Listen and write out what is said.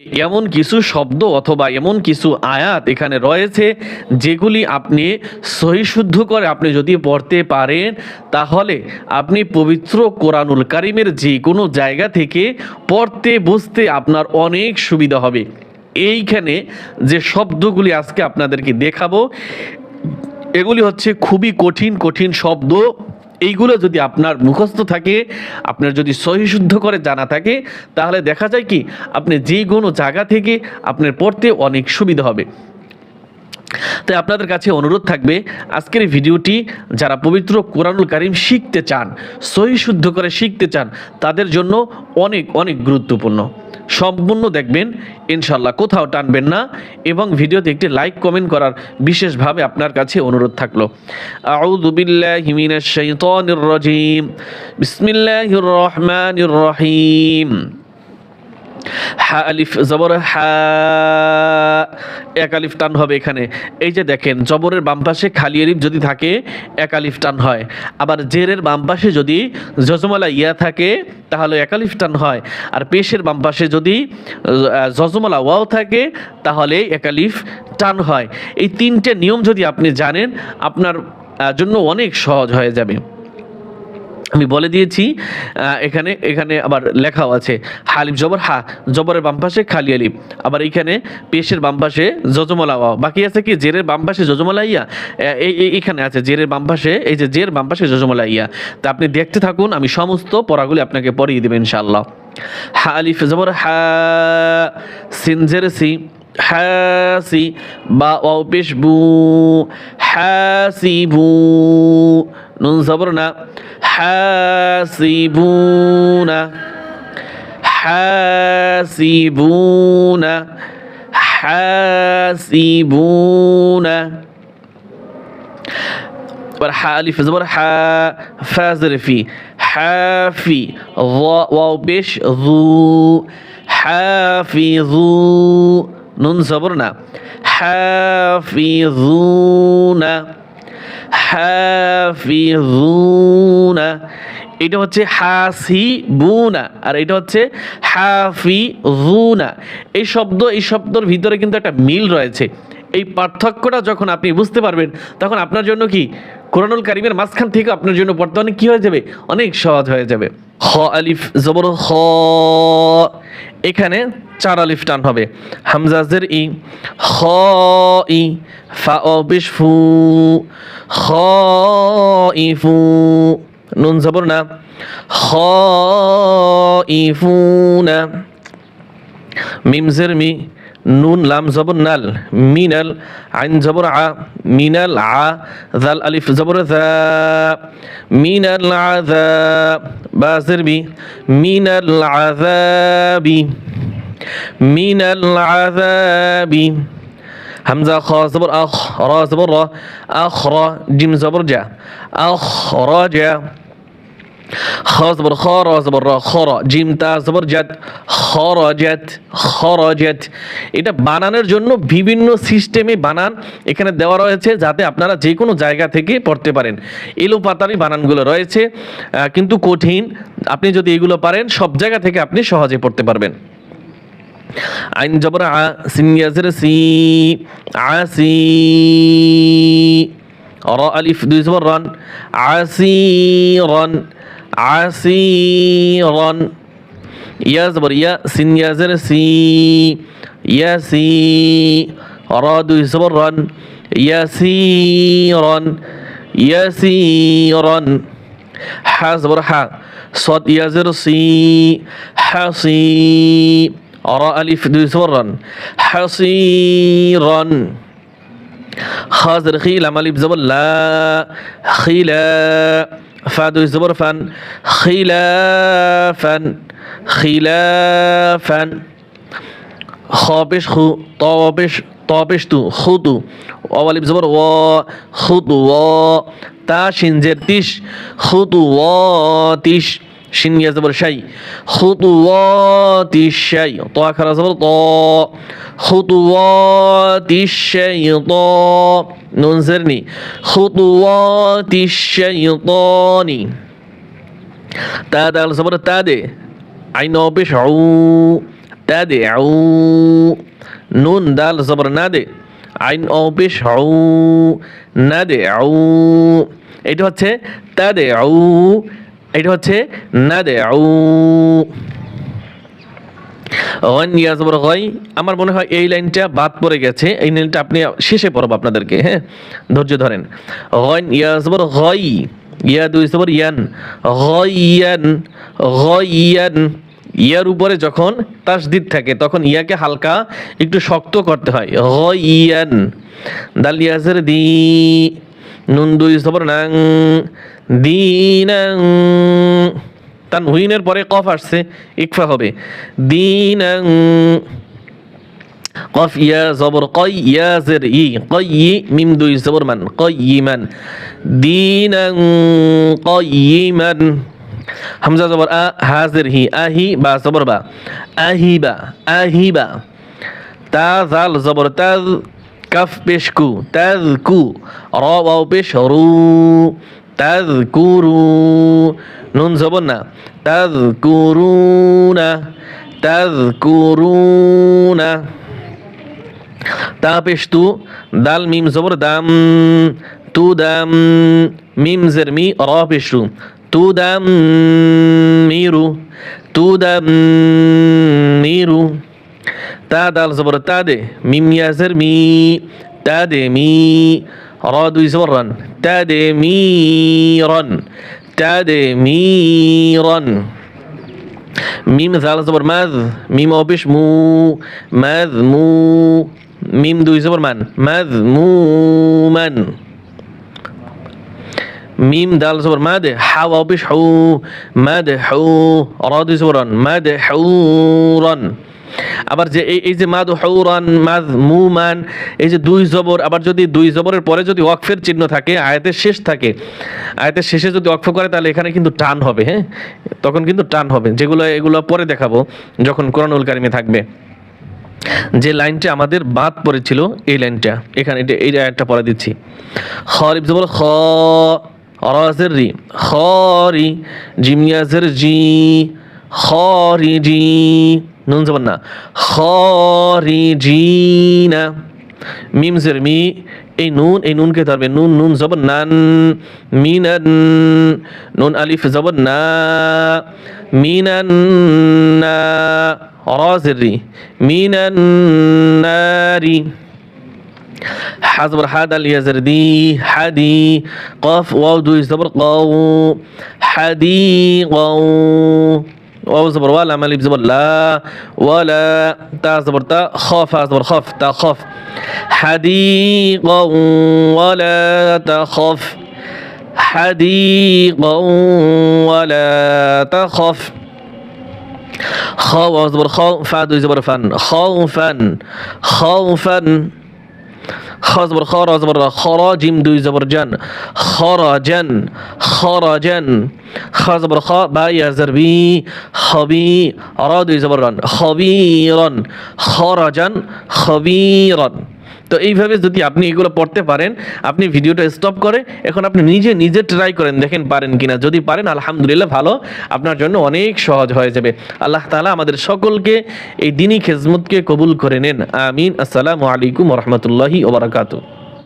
এমন কিছু শব্দ অথবা এমন কিছু আয়াত এখানে রয়েছে যেগুলি আপনি সহিশুদ্ধ করে আপনি যদি পড়তে পারেন, তাহলে আপনি পবিত্র কোরআনুল কারিমের যে কোনো জায়গা থেকে পড়তে বুঝতে আপনার অনেক সুবিধা হবে। এইখানে যে শব্দগুলি আজকে আপনাদেরকে দেখাবো, এগুলি হচ্ছে খুবই কঠিন কঠিন শব্দ। এইগুলো যদি আপনার মুখস্থ থাকে, আপনার যদি সহিশুদ্ধ করে জানা থাকে, তাহলে দেখা যায় কি, আপনি যে কোনো জায়গা থেকে আপনার পড়তে অনেক সুবিধা হবে। তাই আপনাদের কাছে অনুরোধ থাকবে, আজকের এই ভিডিওটি যারা পবিত্র কোরআনুল কারিম শিখতে চান, সহি শুদ্ধ করে শিখতে চান, তাদের জন্য অনেক অনেক গুরুত্বপূর্ণ। সম্পূর্ণ দেখবেন ইনশাল্লাহ কোথাও টানবেন না এবং ভিডিওতে একটি লাইক, কমেন্ট করার বিশেষভাবে আপনার কাছে অনুরোধ থাকল। রহিম। হা আলিফ, জবর হা, এক আলিফ টান হবে এখানে। এই যে দেখেন, জবরের বাম পাশে খালি আলিফ যদি থাকে, এক আলিফ টান হয়। আবার জেরের বাম পাশে যদি জজমালা ইয়া থাকে, তাহলে এক আলিফ টান হয়। আর পেশের বাম পাশে যদি জজমালা ওয়াও থাকে, তাহলে এক আলিফ টান হয়। এই তিনটে নিয়ম যদি আপনি জানেন, আপনার জন্য অনেক সহজ হয়ে যাবে। আমি বলে দিয়েছি এখানে এখানে আবার লেখাও আছে হালিফ জবর, হা, জবরের বাম পাশে খালি আলিফ আবার এইখানে পেশের বাম পাশে ওয়াও বাকি আছে কি, জেরের বাম পাশে জজমলা ইয়া এই এই- এইখানে আছে, জেরের বাম পাশে, এই যে জের বাম পাশে জজমলা ইয়া, তা আপনি দেখতে থাকুন, আমি সমস্ত পড়াগুলি আপনাকে পড়িয়ে দেবেন ইনশাআল্লাহ। হা, আলিফ, জবর, হা সিনজের সি হাসি বা, ওয়াও, পেশ, বু হাসিবু নুন, জবর, না হাসিবুনা হাসিবুনা হাসিবুনা এবার হা আলিফ জবর হা ফাজর ফি হাফি ওয়াও পেশ যু হাফিযু নুন জবর না হাফিযুনা এটা হচ্ছে হাসিবুনা আর এটা হচ্ছে হাফিজুনা। এই শব্দ, এই শব্দর ভিতরে কিন্তু একটা মিল রয়েছে। এই পার্থক্যটা যখন আপনি বুঝতে পারবেন, তখন আপনার জন্য কি? কোরআনুল কারিমের মাঝখান থেকে আপনার জন্য পড়তে অনেক কি হয়ে যাবে? অনেক সহজ হয়ে যাবে। হ আলিফ জবর হ। এখানে চার আলিফ টান হবে। হামজাজের ই, হ ই, ফা ও বিশ ফু খ ই ফু, নুন জবর না খ ই ফু না মিমজের মি নুন লাম জবর নাল মিনাল আইন জবর আ মিনাল আ জাল আলিফ জবর যা মিনাল আযা বাজের বি মিনাল আযাবি মিনাল আযাবি হামজা খ জবর আখ রা জবর রা আখ রা জিম জবর জবর খ র জবর জিম তা জবর জাত খরজাত খরজাত এটা বানানোর জন্য বিভিন্ন সিস্টেমে বানান এখানে দেওয়া রয়েছে যাতে আপনারা যে কোনো জায়গা থেকে পড়তে পারেন এলো পাতারি বানানগুলো রয়েছে কিন্তু কঠিন আপনি যদি এগুলো পারেন সব জায়গা থেকে আপনি সহজে পড়তে পারবেন আইন জবর আ সিন ইয়াজের সি আসি র আলিফ দুই জবর রন আসিরন আসিরন ইয়া জবর ইয়া সিন ইয়াজের সি ইয়াসি র দুই জবর রন ইয়াসিরন ইয়াসিরন হা জবর হা صاد يازر سي حصي را ألف دوسرا حصيرا خازر خي لام ألف زبر لا خلا ফা দুই জবর ফান, খিলাফান খিলাফান। খবেশ খু তবেশ তবেশ তু খুতু অওয়ালিব জবর ও খুতু ও, তা সিনজের তিস খুতু ও তিস শিন গিয়ে আছে বলে সাই হুতুয়াতি সাই ত আখার আছে বলে ত। হুতুয়াতি সাই ত। নুন সেরনি হুতুয়াতি সাই নি। তা দাল সবরে তা দে। আইন অপেশ আউ তা দে, আউ। নুন দাল সবর না দে। আইন অপেশ আউ না দে, আউ। এটা হচ্ছে তা দে, আউ। ওয়ান ইয়াজবর গই আমার মনে হয় এই লাইনটা বাদ পড়ে গেছে, এই লাইনটা আপনি শেষে পড়ব আপনাদেরকে হ্যাঁ? ধৈর্য ধরেন। ওয়ান ইয়াজবর গই ইয়া দুই জবর ইয়ান। গইয়ান গইয়ান ইয়ার উপরে যখন তাসদিদ থাকে, তখন ইয়াকে হালকা একটু শক্ত করতে হয়। গইয়ান দাল ইয়াজের দি, নুন দুই জবর নাং। দিনাং। তানহুইনের পরে কফ আসছে, ইকফা হবে। দিনাং। কফ ইয়া জবর কই ইয়া জের ই, কই মিম দুই জবর মান কইমান দিনাং কইমান হামজা জবর আ হাজির হি আহি বা জবর বা। আহিবা আহিবা তা জাল জবর তাজ কাফ পেশ কু তাজ কু, র পেশ রু। তাজ কুরু নুন জবর না তাজ কুরুনা তাজ কুরুনা তা পেশ তু দাল, মিম, জবর, দাম, তু, দাম, মিম, জের, মি রু তু, দাম, মিরু। তু, দাম, মিরু। তা, দাল, জবর, তা, দে, মিম ইয়াজের মি, তা, দে, মি র দুই জবর রান তা দে মি রন তা দে মি রন মিম জাল জবর মাজ মিম অপিস মু মাজ মু মিম দুই জবর মান মাজ মু মান মিম দাল জবর মাদ আবার যে এই যে মাদ হৌরান মাদ মুমান এই যে দুই জবর, আবার যদি দুই জবরের পরে যদি ওয়াকফের চিহ্ন থাকে, আয়াতের শেষ থাকে, আয়াতের শেষে যদি ওয়াকফ করে, তাহলে এখানে কিন্তু টান হবে হ্যাঁ? তখন কিন্তু টান হবে, যেগুলো, এগুলো পরে দেখাবো, যখন কোরআনুল কারিমে থাকবে। যে লাইনটা আমাদের বাদ পড়েছিল, এই লাইনটা, এখানে এটা এই আয়াতটা পরে দিচ্ছি। খরিফ জবর, খ, রাজের রি, খরি, জিমিয়াজের জি, খরি জি। নুন জবর না খরি জি না মিম জের মি এই নুন এই নুনকে ধরবে নুন নুন জবর নান মিনান নুন আলিফ জবর না মিনান না রাজের রি মিনান নারি حزبر حاد اليزر دي حدي قاف واو دو زبر قو حدي قو واو زبر ولا مالي زبر لا ولا تا زبر تا خاف زبر خاف تا خاف. حديقا ولا تخف حديقا ولا تخف خاو زبر خاو فا دو زبر فن. خوفا خوفا. খজবর খর জবর খর জিম দুই জবর জান খরাজান খরাজান খজবর খ বা ইয়াজার বি হবি র দুই জবর রান খবিরন হবি খবিরন তো এইভাবে যদি আপনি এগুলো পড়তে পারেন, আপনি ভিডিওটা স্টপ করে, এখন আপনি নিজে নিজে ট্রাই করেন, দেখেন পারেন কিনা। যদি পারেন, আলহামদুলিল্লাহ ভালো, আপনার জন্য অনেক সহজ হয়ে যাবে। আল্লাহ তালা আমাদের সকলকে এই দিনই খেজমতকে কবুল করে নেন। আমিন। আসসালামু আলাইকুম রহমতুল্লাহি ওবরাকাতু